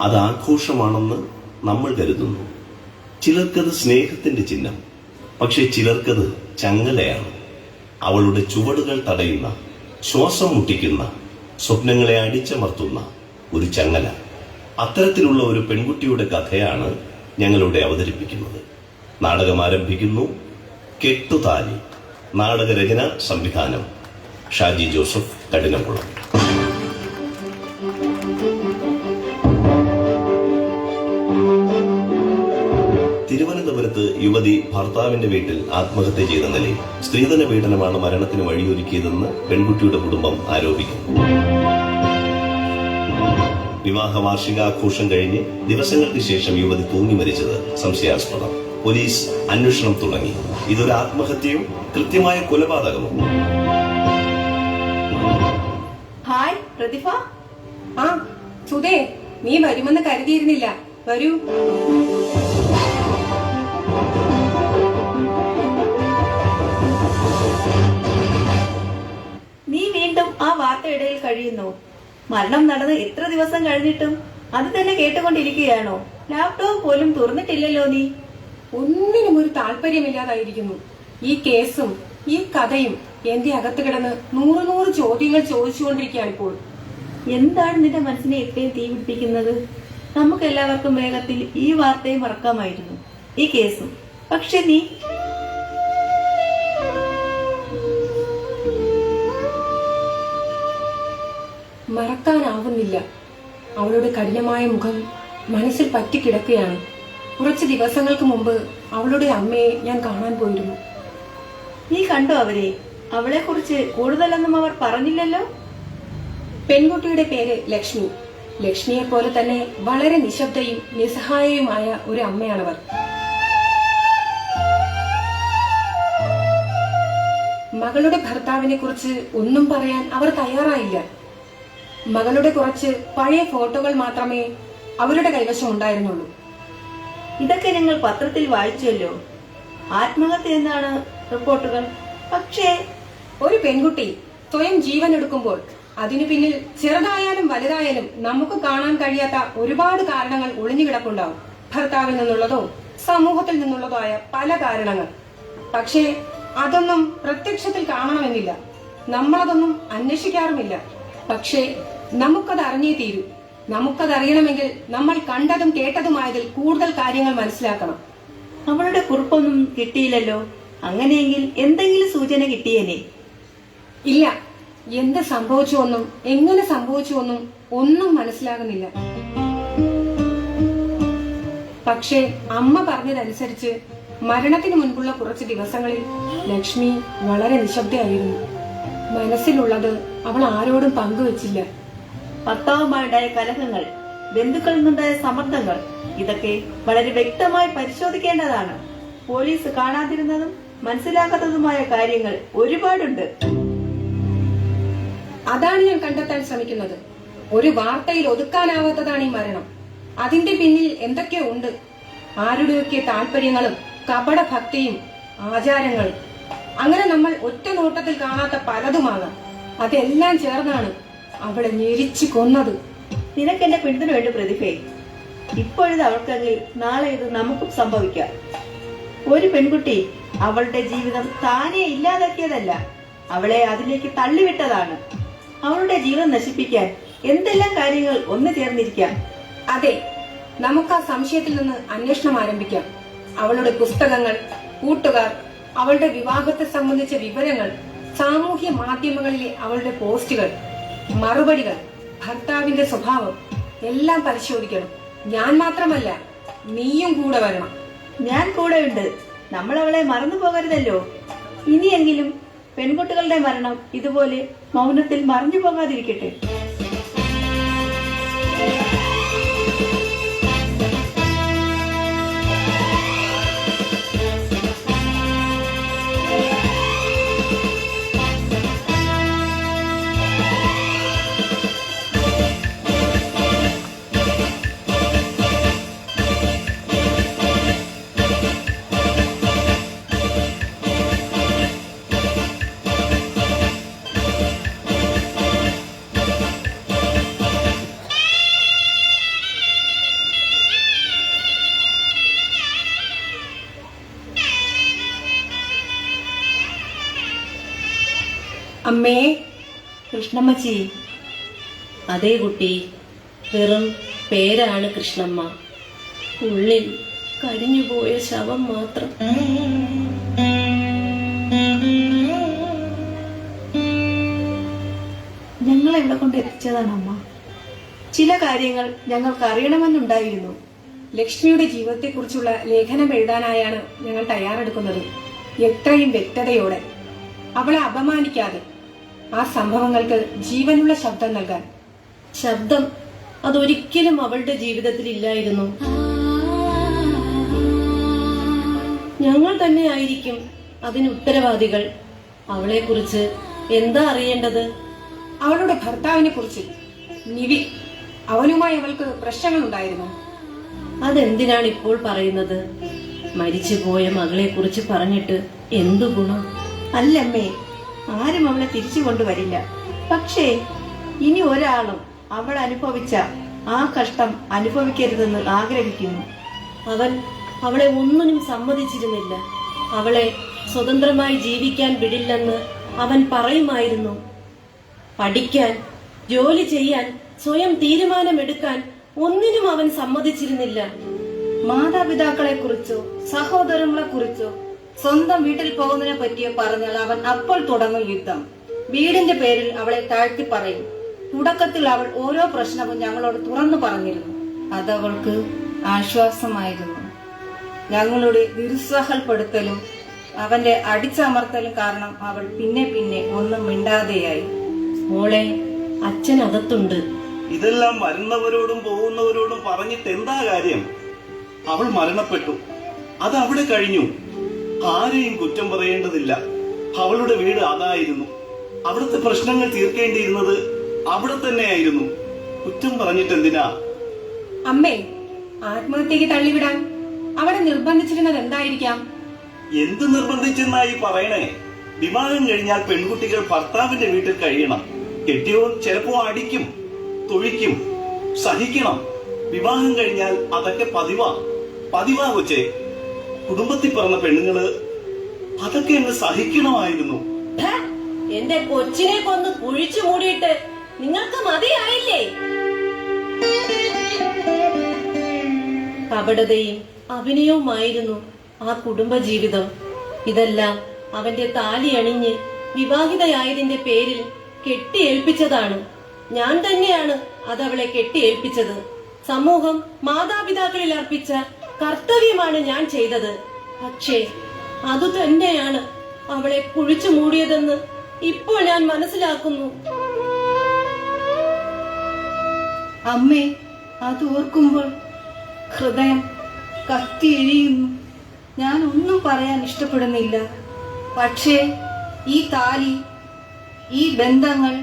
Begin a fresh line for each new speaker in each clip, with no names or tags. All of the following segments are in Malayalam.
അത് ആഘോഷമാണെന്ന് നമ്മൾ കരുതുന്നു. ചിലർക്കത് സ്നേഹത്തിന്റെ ചിഹ്നം പക്ഷെ ചിലർക്കത് ചങ്ങലയാണ്. അവളുടെ ചുവടുകൾ തടയുന്ന ശ്വാസം മുട്ടിക്കുന്ന സ്വപ്നങ്ങളെ അടിച്ചമർത്തുന്ന ഒരു ചങ്ങല. അത്തരത്തിലുള്ള ഒരു പെൺകുട്ടിയുടെ കഥയാണ് ഞങ്ങളിവിടെ അവതരിപ്പിക്കുന്നത്. നാടകം ആരംഭിക്കുന്നു. കെട്ടുതാലി നാടകരചന സംവിധാനം ഷാജി ജോസഫ് കഠിനംകുളം തിരുവനന്തപുരത്ത് യുവതി ഭർത്താവിന്റെ വീട്ടിൽ ആത്മഹത്യ ചെയ്ത നിലയിൽ സ്ത്രീധന പീഡനമാണ് മരണത്തിന് വഴിയൊരുക്കിയതെന്ന് പെൺകുട്ടിയുടെ കുടുംബം ആരോപിക്കുന്നു. വിവാഹ വാർഷികാഘോഷം കഴിഞ്ഞ് ദിവസങ്ങൾക്ക് ശേഷം യുവതി തൂങ്ങി മരിച്ചത് സംശയാസ്പദം. പോലീസ് അന്വേഷണം തുടങ്ങി. ഇതൊരു ആത്മഹത്യയോ കൃത്യമായ കൊലപാതകമോ
ഹായ് പ്രതിഭ.
ആ സുധേ നീ വരുമെന്ന് കരുതിയിരുന്നില്ല. വരൂ.
ഇടയിൽ കഴിയുന്നു. മരണം നടന്ന് എത്ര ദിവസം കഴിഞ്ഞിട്ടും അത് തന്നെ കേട്ടുകൊണ്ടിരിക്കുകയാണോ? ലാപ്ടോപ്പ് പോലും തുറന്നിട്ടില്ലല്ലോ നീ.
ഒന്നിനും ഒരു താല്പര്യമില്ലാതായിരിക്കുന്നു. ഈ കേസും ഈ കഥയും എന്റെ അകത്ത് കിടന്ന് നൂറ് നൂറ് ചോദ്യങ്ങൾ ചോദിച്ചുകൊണ്ടിരിക്കുകയാണ് ഇപ്പോൾ.
എന്താണ് നിന്റെ മനസ്സിനെ ഇത്രയും തീ പിടിപ്പിക്കുന്നത്? നമുക്ക് എല്ലാവർക്കും വേഗത്തിൽ ഈ വാർത്തയും മറക്കാമായിരുന്നു. ഈ കേസും. പക്ഷെ നീ
മറക്കാനാവുന്നില്ല. അവളുടെ കഠിനമായ മുഖം മനസ്സിൽ പറ്റിക്കിടക്കുകയാണ്. കുറച്ച് ദിവസങ്ങൾക്ക് മുമ്പ് അവളുടെ അമ്മയെ ഞാൻ കാണാൻ പോയിരുന്നു.
നീ കണ്ടോ അവരെ? അവളെ കുറിച്ച് കൂടുതലൊന്നും അവർ പറഞ്ഞില്ലല്ലോ?
പെൺകുട്ടിയുടെ പേര് ലക്ഷ്മി. ലക്ഷ്മിയെ പോലെ തന്നെ വളരെ നിശബ്ദയും നിസ്സഹായയുമായ ഒരു അമ്മയാണവർ. മകളുടെ ഭർത്താവിനെ കുറിച്ച് ഒന്നും പറയാൻ അവർ തയ്യാറായില്ല. മകളുടെ കുറച്ച് പഴയ ഫോട്ടോകൾ മാത്രമേ അവരുടെ കൈവശം ഉണ്ടായിരുന്നുള്ളൂ.
ഇതൊക്കെ ഞങ്ങൾ പത്രത്തിൽ വായിച്ചല്ലോ. ആത്മഹത്യ എന്നാണ് റിപ്പോർട്ടുകൾ. പക്ഷേ
ഒരു പെൺകുട്ടി സ്വയം ജീവൻ എടുക്കുമ്പോൾ അതിനു പിന്നിൽ ചെറുതായാലും വലുതായാലും നമുക്ക് കാണാൻ കഴിയാത്ത ഒരുപാട് കാരണങ്ങൾ ഒളിഞ്ഞു കിടപ്പുണ്ടാവും. ഭർത്താവിൽ നിന്നുള്ളതോ സമൂഹത്തിൽ നിന്നുള്ളതോ ആയ പല കാരണങ്ങൾ. പക്ഷേ അതൊന്നും പ്രത്യക്ഷത്തിൽ കാണണമെന്നില്ല. നമ്മളതൊന്നും അന്വേഷിക്കാറുമില്ല. പക്ഷേ നമുക്കത് അറിഞ്ഞേ തീരൂ. നമുക്കത് അറിയണമെങ്കിൽ നമ്മൾ കണ്ടതും കേട്ടതുമായതിൽ കൂടുതൽ കാര്യങ്ങൾ മനസ്സിലാക്കണം.
അവളുടെ കുറിപ്പൊന്നും കിട്ടിയില്ലല്ലോ. അങ്ങനെയെങ്കിൽ എന്തെങ്കിലും സൂചന കിട്ടിയേനെ.
ഇല്ല. എന്ത് സംഭവിച്ചുവെന്നും എങ്ങനെ സംഭവിച്ചുവെന്നും ഒന്നും മനസ്സിലാകുന്നില്ല. പക്ഷേ അമ്മ പറഞ്ഞതനുസരിച്ച് മരണത്തിന് മുൻപുള്ള കുറച്ച് ദിവസങ്ങളിൽ ലക്ഷ്മി വളരെ നിശബ്ദയായിരുന്നു. മനസ്സിലുള്ളത് അവൾ ആരോടും പങ്കുവച്ചില്ല.
ഭർത്താവുമായുണ്ടായ കലഹങ്ങൾ ബന്ധുക്കളിൽ നിന്നുണ്ടായ സമ്മർദ്ദങ്ങൾ ഇതൊക്കെ വളരെ വ്യക്തമായി പരിശോധിക്കേണ്ടതാണ്. പോലീസ് കാണാതിരുന്നതും മനസ്സിലാക്കാത്തതുമായ കാര്യങ്ങൾ ഒരുപാടുണ്ട്.
അതാണ് ഞാൻ കണ്ടെത്താൻ ശ്രമിക്കുന്നത്. ഒരു വാർത്തയിൽ ഒതുക്കാനാവാത്തതാണ് ഈ മരണം. അതിന്റെ പിന്നിൽ എന്തൊക്കെ ഉണ്ട്? ആരുടെയൊക്കെ താല്പര്യങ്ങളും കപട ഭക്തിയും ആചാരങ്ങളും? അങ്ങനെ നമ്മൾ ഒറ്റ നോട്ടത്തിൽ കാണാത്ത പലതുമാകാം. അതെല്ലാം ചേർന്നാണ് അവളെ ഞെരിച്ചു കൊന്നത്.
നിനക്ക് എന്റെ പിന്തുണ വേണ്ടി പ്രതിഭയെ. ഇപ്പോഴിത് അവൾക്കെങ്കിൽ നാളെ ഇത് നമുക്കും സംഭവിക്കാം. ഒരു പെൺകുട്ടി അവളുടെ ജീവിതം താനെ ഇല്ലാതാക്കിയതല്ല അവളെ അതിലേക്ക് തള്ളിവിട്ടതാണ്. അവളുടെ ജീവൻ നശിപ്പിക്കാൻ എന്തെല്ലാം കാര്യങ്ങൾ ഒന്നു ചേർന്നിരിക്കാം?
അതെ നമുക്ക് ആ സംശയത്തിൽ നിന്ന് അന്വേഷണം ആരംഭിക്കാം. അവളുടെ പുസ്തകങ്ങൾ കൂട്ടുകാർ അവളുടെ വിവാഹത്തെ സംബന്ധിച്ച വിവരങ്ങൾ സാമൂഹ്യ മാധ്യമങ്ങളിലെ അവളുടെ പോസ്റ്റുകൾ മറുപടികൾ ഭർത്താവിന്റെ സ്വഭാവം എല്ലാം പരിശോധിക്കണം. ഞാൻ മാത്രമല്ല നീയും കൂടെ വരണം.
ഞാൻ കൂടെ ഉണ്ട് നമ്മൾ അവളെ മറന്നു പോകരുതല്ലോ. ഇനിയെങ്കിലും പെൺകുട്ടികളുടെ മരണം ഇതുപോലെ മൗനത്തിൽ മറഞ്ഞു പോകാതിരിക്കട്ടെ. കൃഷ്ണമ്മച്ചി.
അതേ കുട്ടി വെറും പേരാണ് കൃഷ്ണമ്മ. ഉള്ളിൽ കരിഞ്ഞുപോയ ശവം മാത്രം.
ഞങ്ങൾ ഇവിടെ കൊണ്ട് എത്തിച്ചതാണ് അമ്മ. ചില കാര്യങ്ങൾ ഞങ്ങൾക്ക് അറിയണമെന്നുണ്ടായിരുന്നു.
ലക്ഷ്മിയുടെ ജീവിതത്തെക്കുറിച്ചുള്ള ലേഖനം എഴുതാനായാണ് ഞങ്ങൾ തയ്യാറെടുക്കുന്നത്. എത്രയും വ്യക്തതയോടെ. അവളെ അപമാനിക്കാതെ. ആ സംഭവങ്ങൾക്ക് ജീവനുള്ള ശബ്ദം നൽകാൻ.
ശബ്ദം അതൊരിക്കലും അവളുടെ ജീവിതത്തിൽ ഇല്ലായിരുന്നു. ഞങ്ങൾ തന്നെ ആയിരിക്കും അതിന് ഉത്തരവാദികൾ. അവളെ കുറിച്ച് എന്താ അറിയേണ്ടത്?
അവളുടെ ഭർത്താവിനെ കുറിച്ച് നിവി അവനുമായി അവൾക്ക് പ്രശ്നങ്ങൾ ഉണ്ടായിരുന്നു
അതെന്തിനാണ് ഇപ്പോൾ പറയുന്നത്? മരിച്ചുപോയ മകളെ കുറിച്ച് പറഞ്ഞിട്ട് എന്തു ഗുണം?
അല്ലമ്മേ ആരും അവളെ തിരിച്ചു കൊണ്ടുവരില്ല. പക്ഷേ ഇനി ഒരാളും അവൾ അനുഭവിച്ച ആ കഷ്ടം അനുഭവിക്കരുതെന്ന് ആഗ്രഹിക്കുന്നു.
അവൻ അവളെ ഒന്നിനും സമ്മതിച്ചിരുന്നില്ല. അവളെ സ്വതന്ത്രമായി ജീവിക്കാൻ വിടില്ലെന്ന് അവൻ പറയുമായിരുന്നു. പഠിക്കാൻ ജോലി ചെയ്യാൻ സ്വയം തീരുമാനമെടുക്കാൻ ഒന്നിനും അവൻ സമ്മതിച്ചിരുന്നില്ല.
മാതാപിതാക്കളെ കുറിച്ചോ സഹോദരങ്ങളെ കുറിച്ചോ സ്വന്തം വീട്ടിൽ പോകുന്നതിനെ പറ്റിയോ പറഞ്ഞാൽ അവൻ അപ്പോൾ തുടങ്ങും യുദ്ധം. വീടിന്റെ പേരിൽ അവളെ താഴ്ത്തി പറയും. തുടക്കത്തിൽ അവൾ ഓരോ പ്രശ്നവും ഞങ്ങളോട് തുറന്നു പറഞ്ഞിരുന്നു. അവൾക്ക് ആശ്വാസമായിരുന്നു. ഞങ്ങളുടെ നിരുത്സാഹപ്പെടുത്തലും അവന്റെ അടിച്ചമർത്തലും കാരണം അവൾ പിന്നെ പിന്നെ ഒന്നും മിണ്ടാതെയായി.
മോളെ അച്ഛൻ അകത്തുണ്ട്
ഇതെല്ലാം വരുന്നവരോടും പോകുന്നവരോടും പറഞ്ഞിട്ട് എന്താ കാര്യം? അവൾ മരണപ്പെട്ടു. അത് അവിടെ കഴിഞ്ഞു. ആരെയും കുറ്റം പറയേണ്ടതില്ല. അവളുടെ വീട് അതായിരുന്നു. അവിടുത്തെ പ്രശ്നങ്ങൾ തീർക്കേണ്ടിയിരുന്നത് അവിടെ തന്നെയായിരുന്നു. കുറ്റം പറഞ്ഞിട്ട് എന്തിനാ
അമ്മേ ആത്മഹത്യക്ക് തള്ളിവിടാൻ അവിടെ നിർബന്ധിച്ചിരുന്നത് എന്തായിരിക്കാം?
എന്ത് നിർബന്ധിച്ചെന്നായി പറയണേ? വിവാഹം കഴിഞ്ഞാൽ പെൺകുട്ടികൾ ഭർത്താവിന്റെ വീട്ടിൽ കഴിയണം. കെട്ടിയോൻ ചിലപ്പോ അടിക്കും തൊഴിക്കും സഹിക്കണം. വിവാഹം കഴിഞ്ഞാൽ അതൊക്കെ പതിവാ. പതിവാ കൊച്ചേ. കുടുംബത്തിൽ പറഞ്ഞ പെണ്ണുങ്ങൾ അതൊക്കെ അങ്ങ് സഹിക്കണമായിരുന്നു.
എന്റെ കൊച്ചിനെ കൊന്ന് കുഴിച്ചു മൂടിയിട്ട് നിങ്ങൾക്ക് മതിയായില്ലേ? കപടതയും അഭിനയവുമായിരുന്നു ആ കുടുംബജീവിതം. ഇതെല്ലാം അവന്റെ താലി അണിഞ്ഞ് വിവാഹിതയായതിന്റെ പേരിൽ കെട്ടിയേൽപ്പിച്ചതാണ്. ഞാൻ തന്നെയാണ് അതവളെ കെട്ടിയേൽപ്പിച്ചത്. സമൂഹം മാതാപിതാക്കളിൽ അർപ്പിച്ച കർത്തവ്യമാണ് ഞാൻ ചെയ്തത്. പക്ഷേ അത് തന്നെയാണ് അവളെ കുഴിച്ചു മൂടിയതെന്ന് ഇപ്പോൾ ഞാൻ മനസ്സിലാക്കുന്നു.
അമ്മേ അത് ഓർക്കുമ്പോൾ ഹൃദയം കത്തിയെരിയുന്നു ഞാൻ ഒന്നും പറയാൻ ഇഷ്ടപ്പെടുന്നില്ല. പക്ഷേ ഈ താലി ഈ ബന്ധങ്ങൾ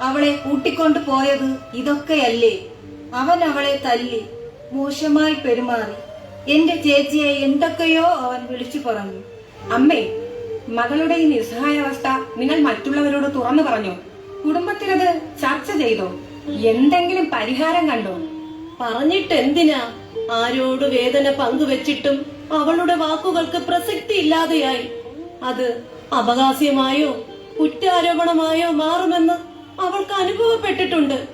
അവളെ കൂട്ടിക്കൊണ്ടു പോയത് ഇതൊക്കെയല്ലേ? അവൻ അവളെ തല്ലി മോശമായി പെരുമാറി. എന്റെ ചേച്ചിയെ എന്തൊക്കെയോ അവൻ വിളിച്ചു പറഞ്ഞു.
അമ്മേ മകളുടെ ഈ നിസ്സഹായാവസ്ഥ നിങ്ങൾ മറ്റുള്ളവരോട് തുറന്നു പറഞ്ഞു? കുടുംബത്തിനത് ചർച്ച ചെയ്തോ? എന്തെങ്കിലും പരിഹാരം കണ്ടോ?
പറഞ്ഞിട്ട് എന്തിനാ ആരോട് വേദന പങ്കുവെച്ചിട്ടും അവളുടെ വാക്കുകൾക്ക് പ്രസക്തി ഇല്ലാതെയായി. അത് അപകാസ്യമായോ കുറ്റാരോപണമായോ മാറുമെന്ന് അവൾക്ക് അനുഭവപ്പെട്ടിട്ടുണ്ട്.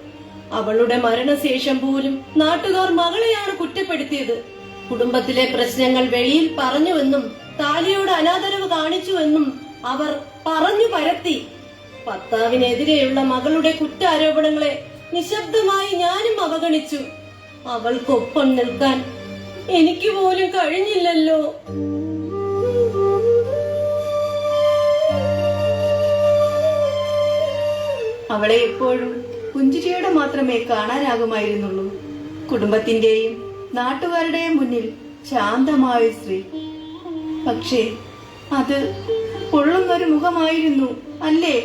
അവളുടെ മരണശേഷം പോലും നാട്ടുകാർ മകളെയാണ് കുറ്റപ്പെടുത്തിയത്. കുടുംബത്തിലെ പ്രശ്നങ്ങൾ വെളിയിൽ പറഞ്ഞുവെന്നും താലിയോട് അനാദരവ് കാണിച്ചുവെന്നും അവർ പറഞ്ഞു പരത്തി. ഭർത്താവിനെതിരെയുള്ള മകളുടെ കുറ്റാരോപണങ്ങളെ നിശബ്ദമായി ഞാനും അവഗണിച്ചു. അവൾക്കൊപ്പം നിൽക്കാൻ എനിക്ക് പോലും കഴിഞ്ഞില്ലല്ലോ.
അവളെ എപ്പോഴും പുഞ്ചിരിയോടെ മാത്രമേ കാണാനാകുമായിരുന്നുള്ളൂ. കുടുംബത്തിന്റെയും നാട്ടുകാരുടെയും മുന്നിൽ ശാന്തമായ സ്ത്രീ. പക്ഷേ അത് പൊള്ളുന്നൊരു മുഖമായിരുന്നു അല്ലേ?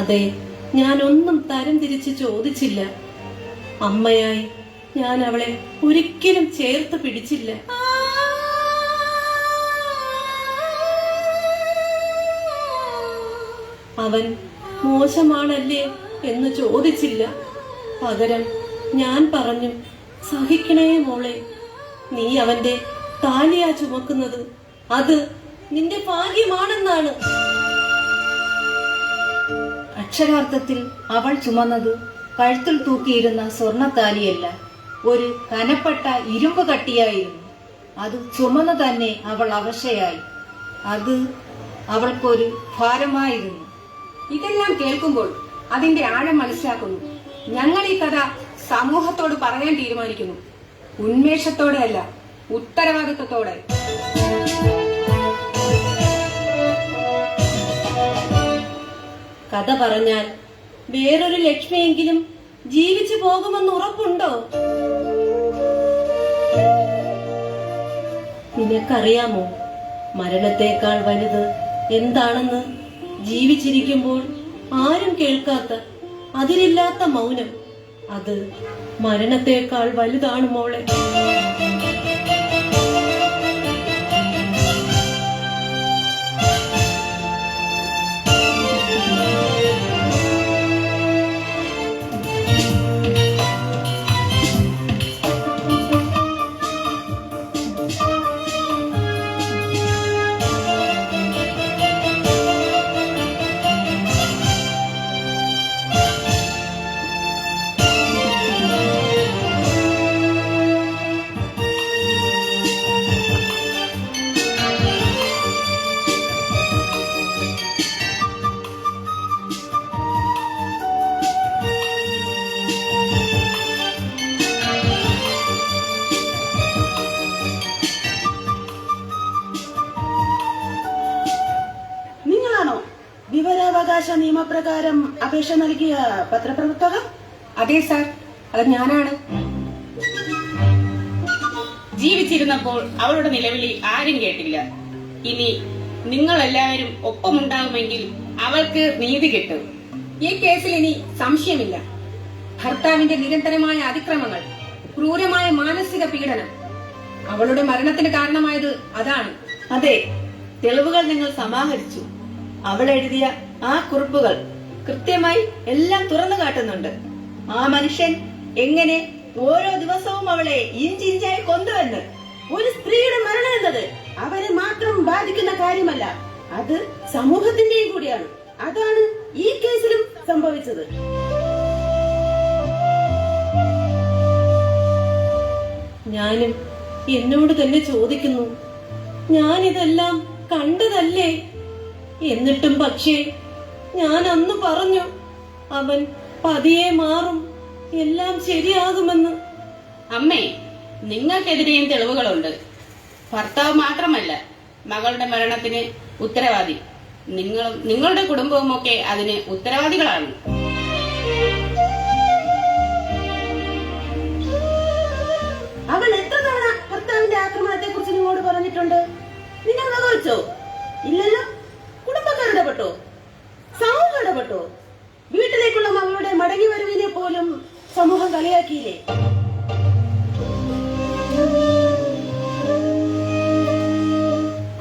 അതെ ഞാൻ ഒന്നും തരം തിരിച്ച് ചോദിച്ചില്ല. അമ്മയായി ഞാൻ അവളെ ഒരിക്കലും ചേർത്ത് പിടിച്ചില്ല. അവൻ മോശമാണല്ലേ എന്ന് ചോദിച്ചില്ല. പകരം ഞാൻ പറഞ്ഞു സഹിക്കണേ മോളെ നീ അവന്റെ താലിയാ ചുമക്കുന്നത്. അത് നിന്റെ ഭാഗ്യമാണെന്നാണ്.
അക്ഷരാർത്ഥത്തിൽ അവൾ ചുമന്നത് കഴുത്തിൽ തൂക്കിയിരുന്ന സ്വർണത്താലിയല്ല ഒരു കനപ്പെട്ട ഇരുമ്പ് കട്ടിയായിരുന്നു. അത് ചുമന്ന് തന്നെ അവൾ അവശയായി. അത് അവൾക്കൊരു ഭാരമായിരുന്നു.
ഇതെല്ലാം കേൾക്കുമ്പോൾ അതിന്റെ ആഴം മനസ്സിലാക്കുന്നു. ഞങ്ങൾ ഈ കഥ സമൂഹത്തോട് പറയാൻ തീരുമാനിക്കുന്നു. ഉന്മേഷത്തോടെ അല്ല ഉത്തരവാദിത്വത്തോടെ.
കഥ പറഞ്ഞാൽ വേറൊരു ലക്ഷ്മിയെങ്കിലും ജീവിച്ചു പോകുമെന്ന് ഉറപ്പുണ്ടോ? നിനക്കറിയാമോ മരണത്തേക്കാൾ വലുത് എന്താണെന്ന്? ജീവിച്ചിരിക്കുമ്പോൾ ആരും കേൾക്കാത്ത അതിരില്ലാത്ത മൗനം. അത് മരണത്തേക്കാൾ വലുതാണ് മോളെ.
നിയമപ്രകാരം അപേക്ഷ നൽകിയ പത്രപ്രവർത്തകർ
അതെ സാർ. അത് ഞാനാണ്.
ജീവിച്ചിരുന്നപ്പോൾ അവളുടെ നിലവിളി ആരും കേട്ടില്ല. ഇനി നിങ്ങൾ എല്ലാവരും ഒപ്പമുണ്ടാകുമെങ്കിൽ അവൾക്ക് നീതി കിട്ടും.
ഈ കേസിൽ ഇനി സംശയമില്ല. ഭർത്താവിന്റെ നിരന്തരമായ അതിക്രമങ്ങൾ ക്രൂരമായ മാനസിക പീഡനം അവളുടെ മരണത്തിന് കാരണമായത് അതാണ്.
അതെ തെളിവുകൾ നിങ്ങൾ സമാഹരിച്ചു. അവൾ എഴുതിയ ആ കുറിപ്പുകൾ കൃത്യമായി എല്ലാം തുറന്നു കാട്ടുന്നുണ്ട്. ആ മനുഷ്യൻ എങ്ങനെ ഓരോ ദിവസവും അവളെ ഇഞ്ചിഞ്ചായി കൊന്നുവെന്ന് ഒരു സ്ത്രീയുടെ മരണം എന്നത് അവരെ മാത്രം ബാധിക്കുന്ന കാര്യമല്ല. അത് സമൂഹത്തിന്റെയും കൂടിയാണ്. അതാണ് ഈ കേസിലും സംഭവിച്ചത്.
ഞാനും എന്നോട് തന്നെ ചോദിക്കുന്നു ഞാനിതെല്ലാം കണ്ടതല്ലേ? എന്നിട്ടും പക്ഷേ ഞാൻ അന്ന് പറഞ്ഞു അവൻ പതിയെ മാറും എല്ലാം ശരിയാകുമെന്ന്.
അമ്മേ നിങ്ങൾക്കെതിരെയും തെളിവുകളുണ്ട്. ഭർത്താവ് മാത്രമല്ല മകളുടെ മരണത്തിന് ഉത്തരവാദി. നിങ്ങളും നിങ്ങളുടെ കുടുംബവും ഒക്കെ അതിന് ഉത്തരവാദികളാണ്.
അവൾ എത്ര തവണ ഭർത്താവിന്റെ ആക്രമണത്തെ കുറിച്ച് നിങ്ങളോട് പറഞ്ഞിട്ടുണ്ട്? നിങ്ങൾ വകവച്ചോ? ഇല്ലല്ലോ കുടുംബക്കാർ ഇടപെട്ടോ സമൂഹം ഇടപെട്ടോ വീട്ടിലേക്കുള്ള മകളുടെ മടങ്ങി വരവിനെ പോലും സമൂഹം കളിയാക്കിയില്ലേ?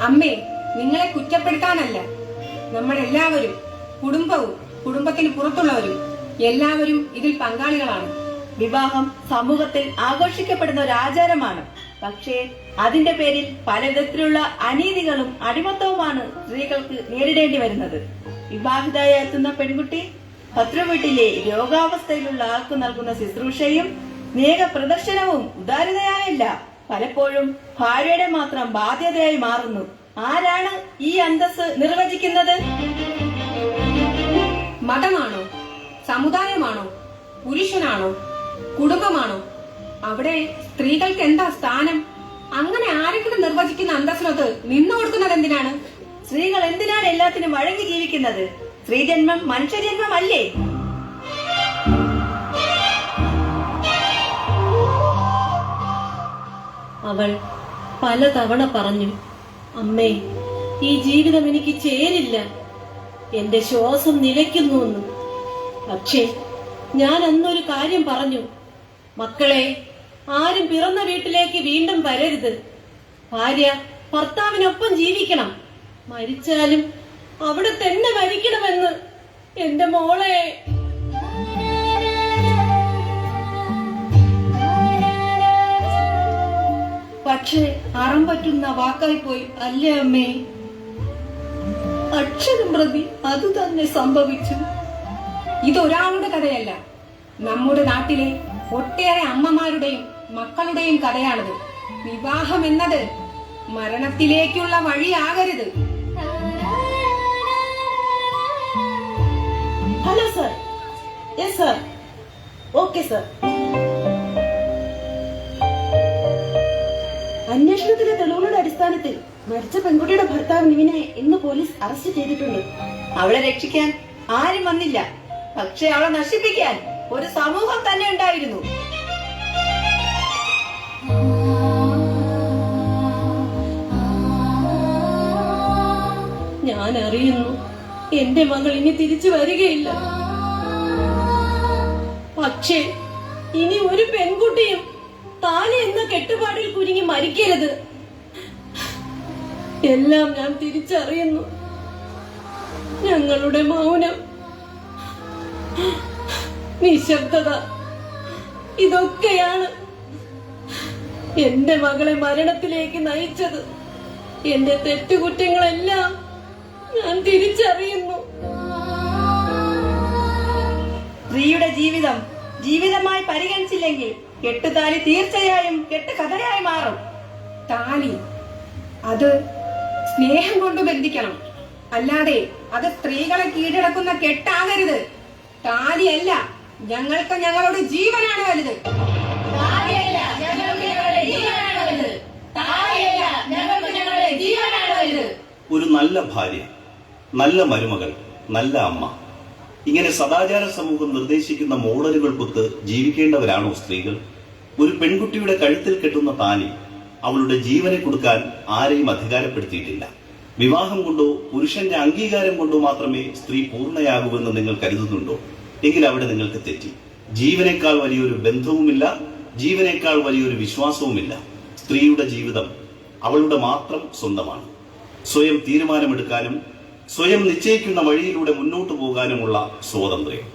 അമ്മേ നിങ്ങളെ കുറ്റപ്പെടുത്താനല്ല. നമ്മളെല്ലാവരും കുടുംബവും കുടുംബത്തിന് പുറത്തുള്ളവരും എല്ലാവരും ഇതിൽ പങ്കാളികളാണ്.
വിവാഹം സമൂഹത്തിൽ ആഘോഷിക്കപ്പെടുന്ന ഒരു ആചാരമാണ്. പക്ഷേ അതിന്റെ പേരിൽ പലവിധത്തിലുള്ള അനീതികളും അടിമത്തവുമാണ് സ്ത്രീകൾക്ക് നേരിടേണ്ടി വരുന്നത്. വിവാഹിതയായി എത്തുന്ന പെൺകുട്ടി ഭദ്രവീട്ടിലെ രോഗാവസ്ഥയിലുള്ള ആൾക്ക് നൽകുന്ന ശുശ്രൂഷയും നേക പ്രദർശനവും ഉദാരതയായല്ല. പലപ്പോഴും ഭാര്യയുടെ മാത്രം ബാധ്യതയായി മാറുന്നു. ആരാണ് ഈ അന്തസ് നിർവചിക്കുന്നത്?
മതമാണോ സമുദായമാണോ? പുരുഷനാണോ? കുടുംബമാണോ? അവിടെ സ്ത്രീകൾക്ക് എന്താ സ്ഥാനം? അങ്ങനെ ആരെങ്കിലും നിർവചിക്കുന്ന അന്തസ്സിനൊത്ത് നിന്നു കൊടുക്കുന്നത് എന്തിനാണ്?
സ്ത്രീകൾ എന്തിനാണ് എല്ലാത്തിനും വഴങ്ങി ജീവിക്കുന്നത്? സ്ത്രീജന്മം മനുഷ്യജന്മമല്ലേ?
അവൾ പലതവണ പറഞ്ഞു അമ്മേ ഈ ജീവിതം എനിക്ക് ചേരില്ല. എന്റെ ശ്വാസം നിലയ്ക്കുന്നുവെന്ന് പക്ഷേ ഞാൻ അന്നൊരു കാര്യം പറഞ്ഞു. മക്കളെ ആരും പിറന്ന വീട്ടിലേക്ക് വീണ്ടും വരരുത്. ഭാര്യ ഭർത്താവിനൊപ്പം ജീവിക്കണം. മരിച്ചാലും അവിടെ തന്നെ മരിക്കണമെന്ന് എന്റെ മോളെ.
പക്ഷേ അറം പറ്റുന്ന വാക്കായി പോയി അല്ലേ അമ്മേ?
അക്ഷരം പ്രതി അത് തന്നെ സംഭവിച്ചു.
ഇതൊരാളുടെ കഥയല്ല നമ്മുടെ നാട്ടിലെ ഒട്ടേറെ അമ്മമാരുടെയും മക്കളുടെയും കഥയാണിത്. വിവാഹം എന്നത് മരണത്തിലേക്കുള്ള വഴിയാകരുത്.
Hello sir yes sir okay sir അന്വേഷണത്തിലെ തെളിവുകളുടെ അടിസ്ഥാനത്തിൽ മരിച്ച പെൺകുട്ടിയുടെ ഭർത്താവ് നിവിനെ ഇന്ന് പോലീസ് അറസ്റ്റ് ചെയ്തിട്ടുണ്ട്. അവളെ രക്ഷിക്കാൻ ആരും വന്നില്ല. പക്ഷെ അവളെ നശിപ്പിക്കാൻ ഒരു സമൂഹം തന്നെ ഉണ്ടായിരുന്നു.
ഞാൻ അറിയുന്നു. എന്റെ മകൾ ഇനി തിരിച്ചു വരികയില്ല. പക്ഷേ ഇനി ഒരു പെൺകുട്ടിയും താനെ എന്ന കെട്ടുപാടിൽ കുരുങ്ങി മരിക്കരുത്. എല്ലാം ഞാൻ തിരിച്ചറിയുന്നു. ഞങ്ങളുടെ മൗനം. നിശബ്ദത. ഇതൊക്കെയാണ് എന്റെ മകളെ മരണത്തിലേക്ക് നയിച്ചത്. എന്റെ തെറ്റുകുറ്റങ്ങളെല്ലാം ഞാൻ തിരിച്ചറിയുന്നു.
സ്ത്രീയുടെ ജീവിതം ജീവിതമായി പരിഗണിച്ചില്ലെങ്കിൽ കെട്ടുതാലി തീർച്ചയായും കെട്ടുകഥയായി മാറും.
താലി അത് സ്നേഹം കൊണ്ട് ബന്ധിക്കണം. അല്ലാതെ അത് സ്ത്രീകളെ കീഴടക്കുന്ന കെട്ടാകരുത്. താലിയല്ല ഞങ്ങൾക്ക് ഞങ്ങളുടെ ജീവനാണ് വലുത്.
ഒരു നല്ല ഭാര്യ നല്ല മരുമകൾ നല്ല അമ്മ. ഇങ്ങനെ സദാചാര സമൂഹം നിർദ്ദേശിക്കുന്ന മോഡലുകൾ കൊത്ത് ജീവിക്കേണ്ടവരാണോ സ്ത്രീകൾ? ഒരു പെൺകുട്ടിയുടെ കഴുത്തിൽ കെട്ടുന്ന താലി അവളുടെ ജീവനെ കൊടുക്കാൻ ആരെയും അധികാരപ്പെടുത്തിയിട്ടില്ല. വിവാഹം കൊണ്ടോ പുരുഷന്റെ അംഗീകാരം കൊണ്ടോ മാത്രമേ സ്ത്രീ പൂർണയാകൂവെന്ന് നിങ്ങൾ കരുതുന്നുണ്ടോ? എങ്കിൽ അവിടെ നിങ്ങൾക്ക് തെറ്റി. ജീവനേക്കാൾ വലിയൊരു ബന്ധവുമില്ല ജീവനേക്കാൾ വലിയൊരു വിശ്വാസവുമില്ല. സ്ത്രീയുടെ ജീവിതം അവളുടെ മാത്രം സ്വന്തമാണ്. സ്വയം തീരുമാനമെടുക്കാനും സ്വയം നിശ്ചയിക്കുന്ന വഴിയിലൂടെ മുന്നോട്ടു പോകാനുമുള്ള സ്വാതന്ത്ര്യം.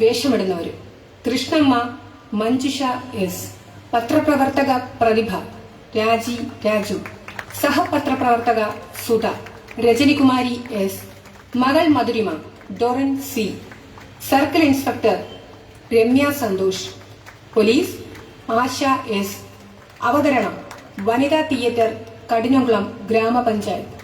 വേഷമിടുന്നവരും. കൃഷ്ണമ്മ മഞ്ജുഷ എസ്. പത്രപ്രവർത്തക പ്രതിഭ രാജി രാജു. സഹപത്രപ്രവർത്തക സുധ രജനികുമാരി എസ്. മകൾ Madhurima Doran C. Circle inspector Ramya Santhosh. Police Asha S. അവതരണം വനിതാ തിയേറ്റർ കഠിനകുളം ഗ്രാമപഞ്ചായത്ത്.